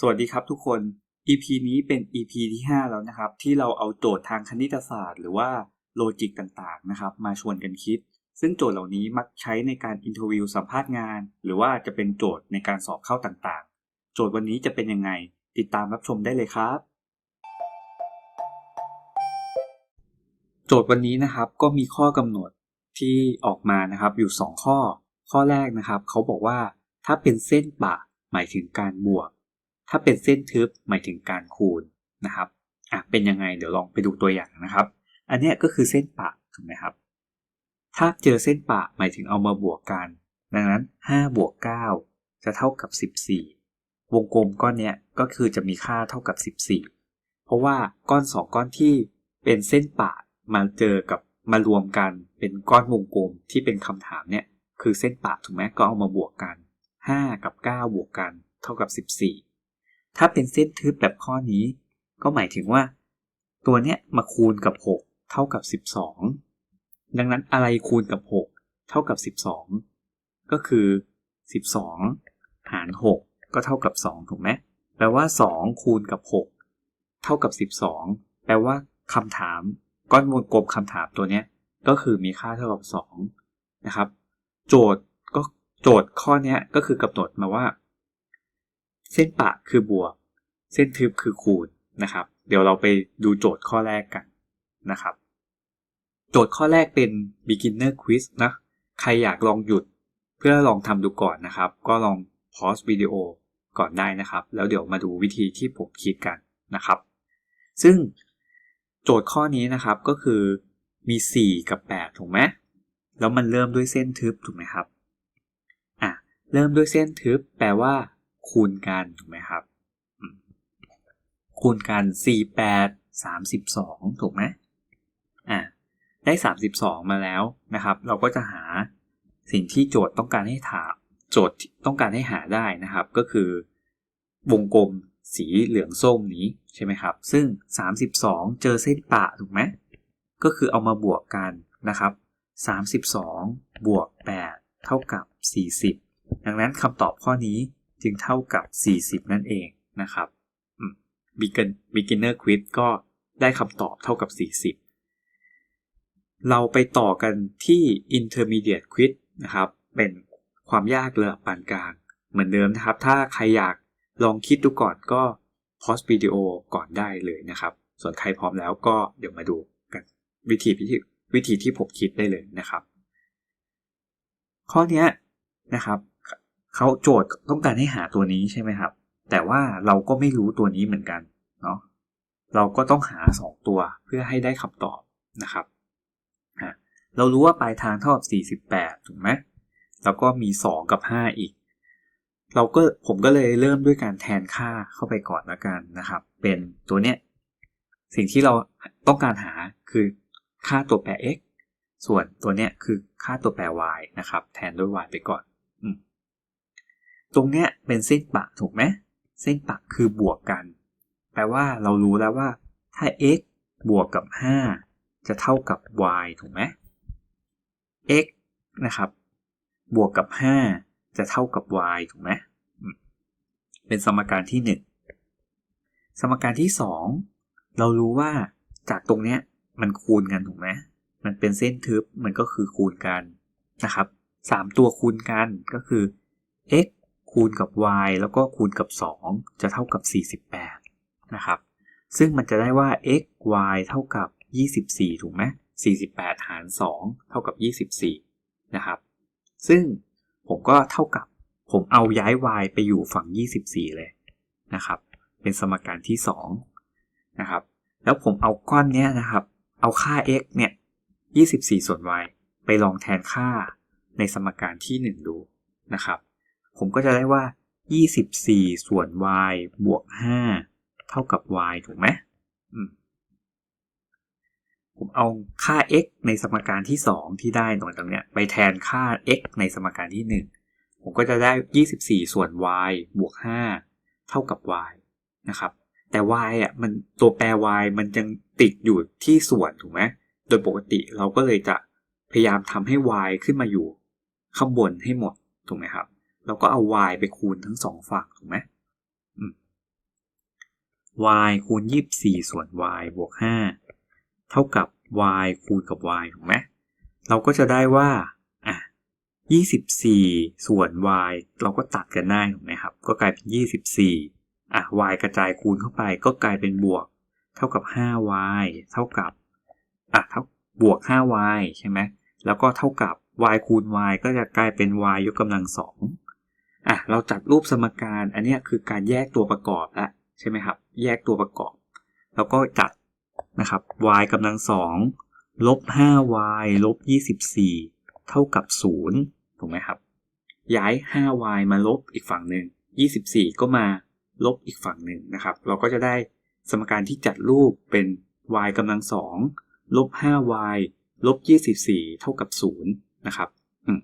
สวัสดีครับทุกคน EP นี้เป็น EP ที่ 5 แล้วนะครับ ที่เราเอาโจทย์ทางคณิตศาสตร์ หรือว่าโลจิกต่างๆนะครับ มาชวนกันคิด ซึ่งโจทย์เหล่านี้มักใช้ในการอินเทอร์วิวสัมภาษณ์งาน หรือว่าจะเป็นโจทย์ในการสอบเข้าต่างๆ โจทย์วันนี้จะเป็นยังไง ติดตามรับชมได้เลยครับ โจทย์วันนี้นะครับก็มีข้อกำหนดที่ออกมานะครับอยู่ 2 ข้อ ข้อแรกนะครับ เขาบอกว่าถ้าเป็นเส้นปะหมายถึงการบวก ถ้าเป็นเส้นทึบหมายถึงการคูณนะครับอะเป็นยังไงเดี๋ยวลองไปดูตัวอย่างนะครับ อันนี้ก็คือเส้นปะถูกไหมครับ ถ้าเจอเส้นปะหมายถึงเอามาบวกกัน ดังนั้น5บวก9จะเท่ากับ 14 วงกลมก้อนนี้ก็คือจะมีค่าเท่ากับ 14 เพราะว่าก้อน 2 ก้อนที่เป็นเส้นปะมาเจอกับมารวมกันเป็นก้อนวงกลมที่เป็นคำถามเนี่ยคือเส้นปะถูกไหมก็เอามาบวกกัน 5 กับ 9 บวกกัน เท่ากับ 14 ถ้าเป็นเส้นทึบแบบข้อนี้ ก็หมายถึงว่า ตัวเนี้ยมาคูณกับ 6 เท่ากับ 12 ดังนั้นอะไรคูณกับ 6 เท่ากับ 12 ก็คือ 12 หาร 6 ก็เท่ากับ 2 ถูกไหมแปลว่า 2 คูณกับ 6 เท่ากับ 12 แปลว่าคำถามก้อนวงกลมคำถามตัวเนี้ยก็คือมีค่าเท่ากับ 2 นะครับ โจทย์ก็โจทย์ข้อนี้ก็คือกำหนดมาว่า เส้นปะคือบวก เส้นทึบคือคูณนะครับ เดี๋ยวเราไปดูโจทย์ข้อแรกกันนะครับ โจทย์ข้อแรกเป็น beginner quiz นะ ใครอยากลองหยุดเพื่อลองทำดูก่อนนะครับ ก็ลองพอสวิดีโอก่อนได้นะครับ แล้วเดี๋ยวมาดูวิธีที่ผมคิดกันนะครับ ซึ่งโจทย์ข้อนี้นะครับก็คือมี 4 กับ 8 ถูกไหมแล้วมันเริ่มด้วยเส้นทึบถูกไหมครับ อะ เริ่มด้วยเส้นทึบ แปลว่า คูณกันถูกไหมครับ คูณกัน 4 8 32 ถูกไหมอะได้ 32 มาแล้วนะครับ เราก็จะหาสิ่งที่โจทย์ต้องการให้ถามโจทย์ต้องการให้หาได้นะครับ ก็คือวงกลมสีเหลืองส้มนี้ใช่ไหมครับ ซึ่ง 32 เจอเส้นปะถูกไหมก็คือเอามาบวกกันนะครับ 32 บวก 8 เท่ากับ 40 ดังนั้นคำตอบข้อนี้ จึงเท่ากับ 40 นั่นเองนะครับ beginner quiz ก็ได้คำตอบเท่ากับ 40 เราไปต่อกันที่ intermediate quiz นะครับ เป็นความยากระดับปานกลาง เหมือนเดิมนะครับ ถ้าใครอยากลองคิดดูก่อนก็พอสวิดีโอก่อนได้เลยนะครับ ส่วนใครพร้อมแล้วก็เดี๋ยวมาดูกันวิธีวิธีวิธีที่ผมคิดได้เลยนะครับ ข้อนี้นะครับ เขาโจทย์ต้องการให้หาตัวนี้ใช่ไหมครับ แต่ว่าเราก็ไม่รู้ตัวนี้เหมือนกันเนาะเราก็ต้องหา 2 ตัวเพื่อให้ได้คำตอบนะครับเรารู้ว่าปลายทางเท่ากับ 48 ถูกไหมแล้วก็มี 2 กับ 5 อีก เราก็ผมก็เลยเริ่มด้วยการแทนค่าเข้าไปก่อนละกันนะครับ เป็นตัวเนี้ยสิ่งที่เราต้องการหาคือค่าตัวแปร x ส่วนตัวเนี้ยคือค่าตัวแปร y นะครับ แทนด้วย y ไปก่อน ตรงเนี้ยเป็นเส้นปะถูกไหมเส้นปะคือบวกกัน แปลว่าเรารู้แล้วว่า ถ้า x บวกกับ 5 จะเท่ากับ y ถูกไหม x นะครับ บวกกับ 5 จะเท่ากับ y ถูกไหมเป็นสมการที่ 1 สมการที่ 2 เรารู้ว่าจากตรงเนี้ยมันคูณกันถูกไหมมันเป็นเส้นทึบมันก็คือคูณกันนะครับ 3 ตัวคูณกันก็คือ x คูณกับ y แล้วก็คูณกับ 2 จะเท่ากับ 48 นะครับ ซึ่งมันจะได้ว่า x y เท่ากับ 24 ถูกไหม48 หาร 2 เท่ากับ 24 นะครับ ซึ่งผมก็เท่ากับผมเอาย้าย y ไปอยู่ฝั่ง 24 เลยนะครับ เป็นสมการที่ 2 นะครับ แล้วผมเอาก้อนนี้นะครับ เอาค่า x เนี่ย 24 ส่วน y ไปลองแทนค่าในสมการที่ 1 ดูนะครับ ผมก็จะได้ว่า 24 ส่วน y บวก 5 เท่ากับ y ถูกไหมผมเอาค่า x ในสมการที่ 2 ที่ได้ตรงตรงนี้ไปแทนค่า x ในสมการที่ 1 ผมก็จะได้ 24 ส่วน y บวก 5 เท่ากับ y นะครับ แต่ y อะมันตัวแปร y มันยังติดอยู่ที่ส่วนถูกไหมโดยปกติเราก็เลยจะพยายามทำให้ y ขึ้นมาอยู่ข้างบนให้หมดถูกไหมครับ เราก็เอา y ไปคูณทั้งสองฝั่งถูกไหม y คูณ24ส่วน y บวก5เท่ากับ y คูณกับ y ถูกไหม เราก็จะได้ว่าอะ24ส่วน y เราก็ตัดกันได้ถูกไหมครับ ก็กลายเป็น24อะ y กระจายคูณเข้าไปก็กลายเป็นบวก เท่ากับ 5y เท่ากับอะเท่าบวก 5y ใช่ไหม แล้วก็เท่ากับ y คูณ y ก็จะกลายเป็น y ยกกำลังสอง อะเราจัดรูปสมการอันนี้คือการแยกตัวประกอบแล้วใช่ไหมครับ แยกตัวประกอบ แล้วก็จัดนะครับ y กำลังสองลบ 5y ลบ 24 เท่ากับ 0 ถูกไหมครับ ย้าย 5y มาลบอีกฝั่งหนึ่ง 24 ก็มาลบอีกฝั่งหนึ่งนะครับ เราก็จะได้สมการที่จัดรูปเป็น y กำลังสองลบ 5y ลบ 24 เท่ากับ 0 นะครับอืม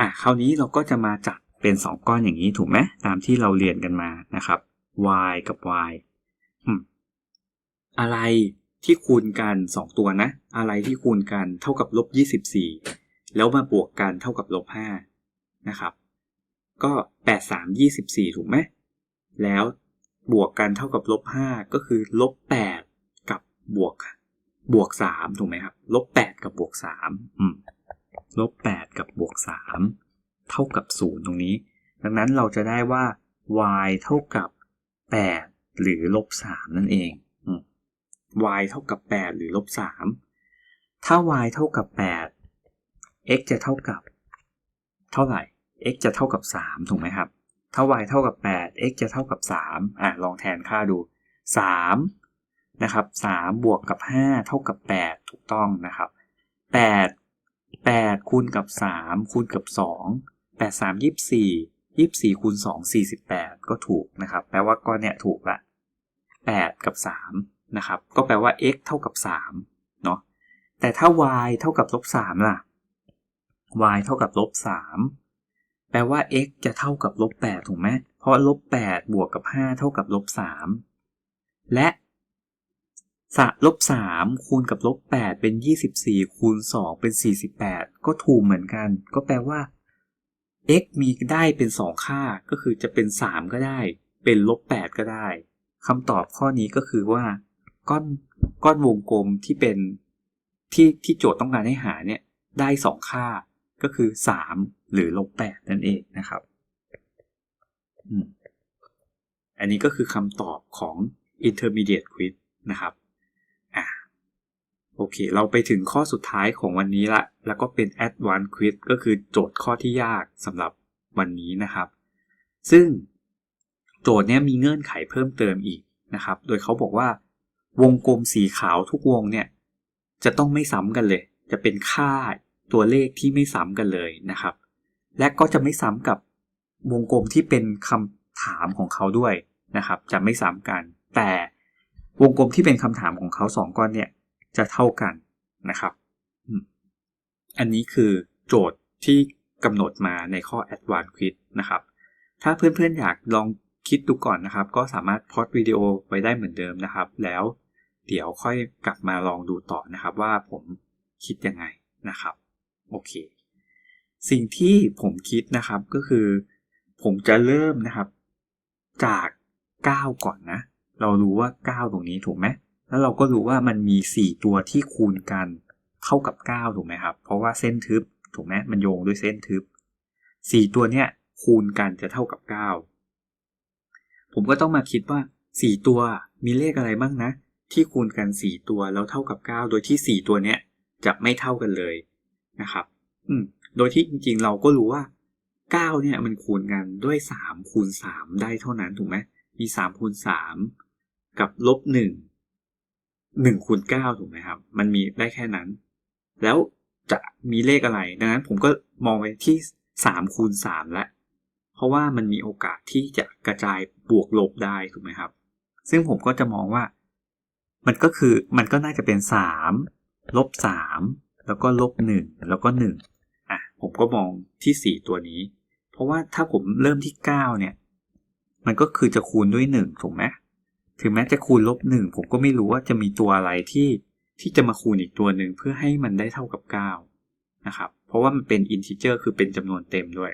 อะ คราวนี้เราก็จะมาจัด เป็น 2 ก้อนอย่างนี้ถูกไหมตามที่เราเรียนกันมานะครับ y กับ y อืมอะไรที่คูณกัน 2 ตัวนะ อะไรที่คูณกันเท่ากับลบ24 แล้วมาบวกกันเท่ากับลบ5นะครับ ก็ 8 3 24 ถูกไหมแล้วบวกกันเท่ากับลบ5ก็คือลบ8กับบวกบวก3ถูกไหมครับลบ8กับบวก3อืมลบ8กับบวก3 เท่ากับ 0 ตรงนี้ ดังนั้นเราจะได้ว่า y เท่ากับ 8 หรือลบ 3 นั่นเอง y เท่ากับ 8 หรือลบ 3 ถ้า y เท่ากับ 8 x จะเท่ากับ เท่าไหร่ x จะเท่ากับ 3 ถูกไหมครับ ถ้า y เท่ากับ 8 x จะเท่ากับ 3 อะ ลองแทนค่าดู 3 นะครับ 3 บวกกับ 5 เท่ากับ 8 ถูกต้องนะครับ 8 8 คูณกับ 3 คูณกับ 2 8 3 24 24คูณ2 48 ก็ถูกนะครับ แปลว่าก้อนเนี้ยถูกละ 8 กับ3นะครับ ก็แปลว่า x เท่ากับ3เนาะ แต่ถ้า y เท่ากับลบ3ล่ะ y เท่ากับลบ3แปลว่า x จะเท่ากับลบ8ถูกไหมเพราะลบ8บวกกับ 5 เท่ากับลบ3และสลบ3คูณกับลบ8เป็น 24คูณ2เป็น 48 ก็ถูกเหมือนกัน ก็แปลว่า x มีได้เป็น 2 ค่าก็คือจะเป็น 3 ก็ได้ เป็นลบ 8 ก็ได้คำตอบข้อนี้ก็คือว่า ก้อนก้อนวงกลมที่เป็นที่ที่โจทย์ต้องการให้หาเนี่ยได้ 2 ค่าก็คือ 3 หรือลบ 8 นั่นเองนะครับอันนี้ก็คือคำตอบของ intermediate quiz นะครับ โอเค เราไปถึงข้อสุดท้ายของวันนี้ละ แล้วก็เป็น advanced quiz ก็คือโจทย์ข้อที่ยากสำหรับวันนี้นะครับ ซึ่งโจทย์เนี้ยมีเงื่อนไขเพิ่มเติมอีกนะครับ โดยเขาบอกว่าวงกลมสีขาวทุกวงเนี่ยจะต้องไม่ซ้ำกันเลย จะเป็นค่าตัวเลขที่ไม่ซ้ำกันเลยนะครับ และก็จะไม่ซ้ำกับวงกลมที่เป็นคำถามของเขาด้วยนะครับ จะไม่ซ้ำกัน แต่วงกลมที่เป็นคำถามของเขาสองก้อนเนี่ย จะเท่ากันนะครับอันนี้คือโจทย์ที่กำหนดมาในข้อ Advanced Quiz นะครับ ถ้าเพื่อนๆอยากลองคิดดูก่อนนะครับ ก็สามารถพอดวิดีโอไว้ได้เหมือนเดิมนะครับ แล้วเดี๋ยวค่อยกลับมาลองดูต่อนะครับว่าผมคิดยังไงนะครับโอเค สิ่งที่ผมคิดนะครับก็คือ ผมจะเริ่มนะครับ จาก 9 ก่อนนะ เรารู้ว่า 9 ตรงนี้ถูกไหม แล้วเราก็รู้ว่ามันมี4ตัวที่คูณกันเท่ากับ9ถูกไหมครับ เพราะว่าเส้นทึบถูกไหมมันโยงด้วยเส้นทึบ4ตัวเนี้ยคูณกันจะเท่ากับ9ผมก็ต้องมาคิดว่า4ตัวมีเลขอะไรบ้างนะ ที่คูณกัน4ตัวแล้วเท่ากับ9โดยที่4ตัวเนี้ยจะไม่เท่ากันเลยนะครับ อืม โดยที่จริงๆเราก็รู้ว่า9เนี่ยมันคูณกันด้วย3คูณ3ได้เท่านั้นถูกไหมมี3คูณ3กับลบ 1 1คูณ9ถูกไหมครับ มันมีได้แค่นั้น แล้วจะมีเลขอะไร ดังนั้นผมก็มองไปที่3คูณ3แล้วเพราะว่ามันมีโอกาสที่จะกระจายบวกลบได้ถูกไหมครับ ซึ่งผมก็จะมองว่า มันก็คือมันก็น่าจะเป็น3ลบ3แล้วก็ลบ1แล้วก็1อะผมก็มองที่4ตัวนี้ เพราะว่าถ้าผมเริ่มที่9เนี่ย มันก็คือจะคูณด้วย1ถูกไหม ถึงแม้จะคูณลบ1ผมก็ไม่รู้ว่าจะมีตัวอะไรที่ที่จะมาคูณอีกตัวหนึ่งเพื่อให้มันได้เท่ากับ9นะครับ เพราะว่ามันเป็นอินทิเจอร์คือเป็นจำนวนเต็มด้วย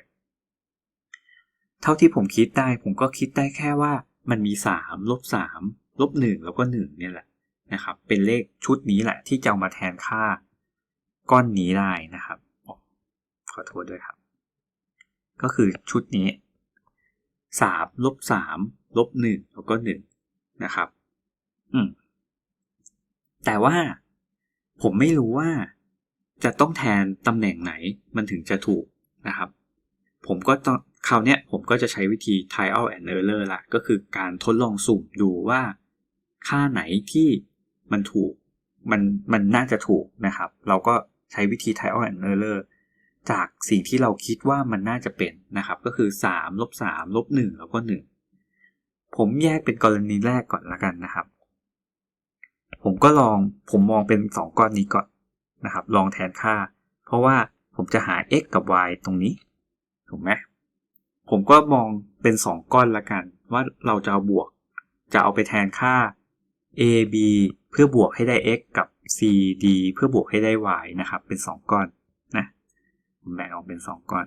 เท่าที่ผมคิดได้ผมก็คิดได้แค่ว่ามันมี3ลบ3ลบหนึ่งแล้วก็หนึ่งเนี่ยแหละนะครับ เป็นเลขชุดนี้แหละที่จะเอามาแทนค่าก้อนนี้ได้นะครับขอโทษด้วยครับ ก็คือชุดนี้สามลบสามลบหนึ่งแล้วก็ห นะครับ อืม แต่ว่าผมไม่รู้ว่าจะต้องแทนตำแหน่งไหนมันถึงจะถูกนะครับ ผมก็ต้องคราวเนี้ยผมก็จะใช้วิธี trial and error ละก็คือการทดลองสุ่มดูว่า ค่าไหนที่มันถูก มันมันน่าจะถูกนะครับ เราก็ใช้วิธี trial and error จากสิ่งที่เราคิดว่ามันน่าจะเป็นนะครับ ก็คือ3ลบ3ลบ1แล้วก็1 ผมแยกเป็นกรณีแรกก่อนละกันนะครับ ผมก็ลองผมมองเป็น 2ก้อนนี้ก่อนนะครับ ลองแทนค่า เพราะว่าผมจะหา x กับ y ตรงนี้ ถูกไหมผมก็มองเป็น 2 ก้อนละกัน ว่าเราจะเอาบวก จะเอาไปแทนค่า a b เพื่อบวกให้ได้ x กับ c d เพื่อบวกให้ได้ y นะครับ เป็น 2 ก้อนนะผมแบ่งออกเป็น 2 ก้อน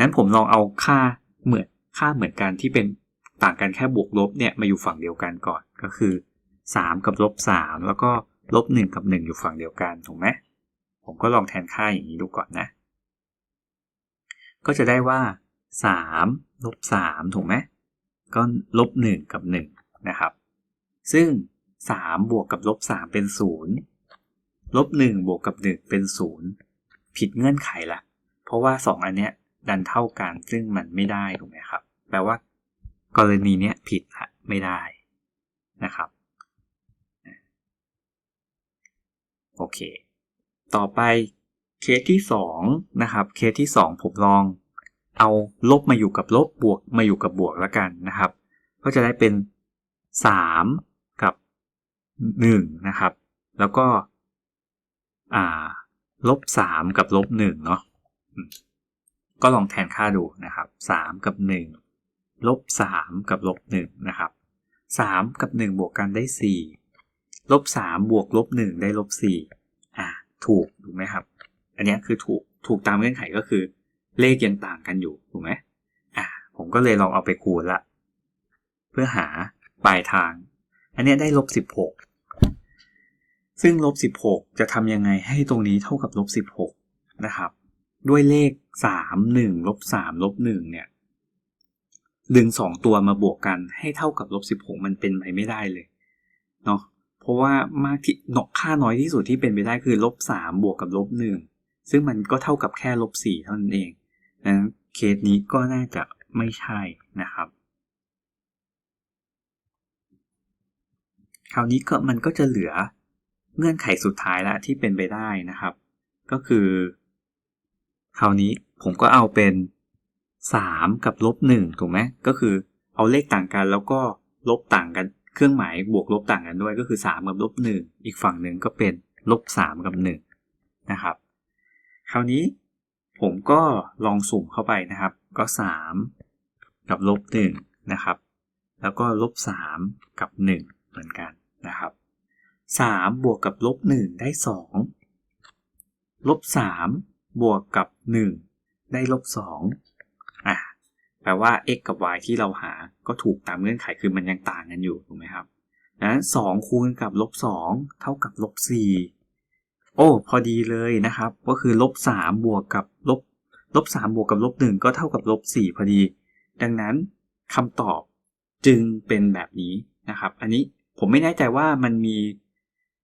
นั้นผมลองเอาค่าเหมือนค่าเหมือนกันที่เป็น ต่างกันแค่บวกลบเนี่ยมาอยู่ฝั่งเดียวกันก่อนก็คือ 3 กับลบ3แล้วก็ลบ1กับ 1 อยู่ฝั่งเดียวกันถูกไหมผมก็ลองแทนค่าอย่างนี้ดูก่อนนะ ก็จะได้ว่า3ลบ3ถูกไหมก็ลบ1กับ1นะครับซึ่ง 3 บวกกับลบ3เป็น 0 ลบ 1 บวกกับ 1 เป็น 0 ผิดเงื่อนไขละ เพราะว่า 2 อันเนี้ยดันเท่ากันซึ่งมันไม่ได้ถูกไหมครับ แปลว่า กรณีเนี้ยผิดละไม่ได้นะครับโอเค ต่อไปเคสที่2นะครับเคสที่ 2 ผมลองเอาลบมาอยู่กับลบบวกมาอยู่กับบวกแล้วกันนะครับ ก็จะได้เป็น 3 กับ 1 นะครับ แล้วก็อ่าลบ 3 กับลบ1เนาะก็ลองแทนค่าดูนะครับ 3 กับ 1 ลบ3กับลบ1นะครับ3กับ 1 บวกกันได้ 4 ลบ 3 บวกลบ 1 ได้ลบ4อ่าถูกถูกไหมครับ อันนี้คือถูกถูกตามเงื่อนไขก็คือ เลขยังต่างกันอยู่ถูกไหมอ่าผมก็เลยลองเอาไปคูณละ เพื่อหาปลายทาง อันนี้ได้ลบสิบหกซึ่งลบสิบหกจะทำยังไงให้ตรงนี้เท่ากับลบสิบหกนะครับ ด้วยเลขสามหนึ่งลบสามลบหนึ่งเนี่ย ดึงสองตัวมาบวกกันให้เท่ากับลบสิบหกมันเป็นไปไม่ได้เลยเนาะเพราะว่ามากที่นกค่าน้อยที่สุดที่เป็นไปได้คือลบสามบวกกับลบหนึ่งซึ่งมันก็เท่ากับแค่ลบสี่เท่านั้นเองนั้นเคสนี้ก็น่าจะไม่ใช่นะครับ คราวนี้ก็มันก็จะเหลือเงื่อนไขสุดท้ายละที่เป็นไปได้นะครับ ก็คือ คราวนี้ผมก็เอาเป็น 3 กับลบ1ถูกไหมก็คือเอาเลขต่างกันแล้วก็ลบต่างกันเครื่องหมายบวกลบต่างกันด้วยก็คือ 3 กับลบ1อีกฝั่งหนึ่งก็เป็นลบ3กับ1นะครับ คราวนี้ผมก็ลองสุ่มเข้าไปนะครับ ก็ 3 กับลบ1นะครับ แล้วก็ลบ3กับ 1 เหมือนกันนะครับ3บวกกับลบ1ได้ 2 ลบ3บวกกับ 1 ได้ลบ2อะ แปลว่า x กับ y ที่เราหาก็ถูกตามเงื่อนไขคือมันยังต่างกันอยู่ถูกไหมครับดังนั้น2คูณกับลบ2เท่ากับลบ4โอ้พอดีเลยนะครับ ก็คือลบสามบวกกับลบลบสามบวกกับลบหนึ่งก็เท่ากับลบสี่พอดี ดังนั้นคำตอบจึงเป็นแบบนี้นะครับ อันนี้ผมไม่แน่ใจว่ามันมี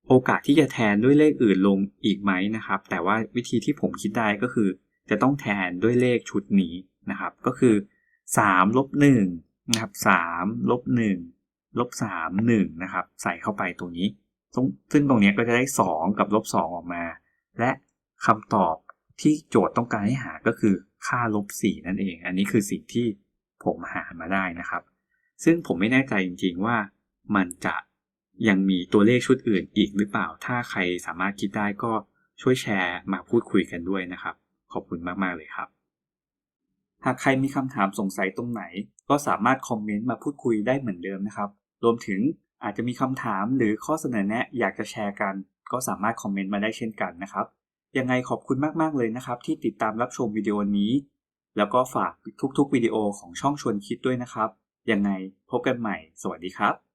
โอกาสที่จะแทนด้วยเลขอื่นลงอีกไหมนะครับ แต่ว่าวิธีที่ผมคิดได้ก็คือ จะต้องแทนด้วยเลขชุดนี้นะครับ ก็คือ 3ลบ1นะครับ3ลบ1ลบ3 1นะครับใส่เข้าไปตรงนี้ ซึ่งตรงนี้ก็จะได้ 2 กับลบ2ออกมา และคำตอบที่โจทย์ต้องการให้หาก็คือค่าลบ4นั่นเอง อันนี้คือสิ่งที่ผมหามาได้นะครับ ซึ่งผมไม่แน่ใจจริงๆว่ามันจะยังมีตัวเลขชุดอื่นอีกหรือเปล่า ถ้าใครสามารถคิดได้ก็ช่วยแชร์มาพูดคุยกันด้วยนะครับ ขอบคุณมากๆเลยครับ หากใครมีคำถามสงสัยตรงไหน ก็สามารถคอมเมนต์มาพูดคุยได้เหมือนเดิมนะครับ รวมถึงอาจจะมีคำถามหรือข้อเสนอแนะอยากจะแชร์กัน ก็สามารถคอมเมนต์มาได้เช่นกันนะครับ ยังไงขอบคุณมาก ๆ เลยนะครับ ที่ติดตามรับชมวิดีโอนี้ แล้วก็ฝากทุก ๆ วิดีโอของช่องชวนคิดด้วยนะครับ ยังไงพบกันใหม่ สวัสดีครับ